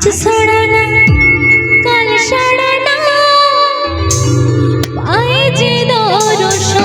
আজ ছড়া না কাল সাড়া না পাই যে দর্শন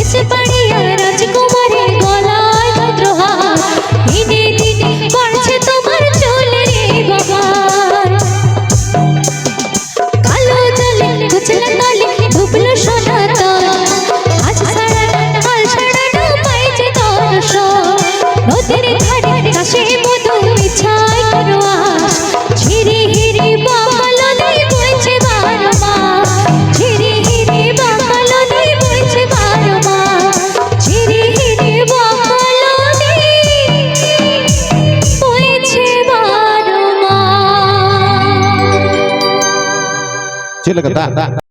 এসে পাড়িয়া রাজকুমারের গলায় ভদ্রহার দিনে দিনে বাড়ছে তোমার চলে বাবার কালো জলে কুচলা গালে ডুবলো সোনা আজ সারা কাল সারা পাইছে দর্শন। নদীর ধারে কাশে 接了个蛋。单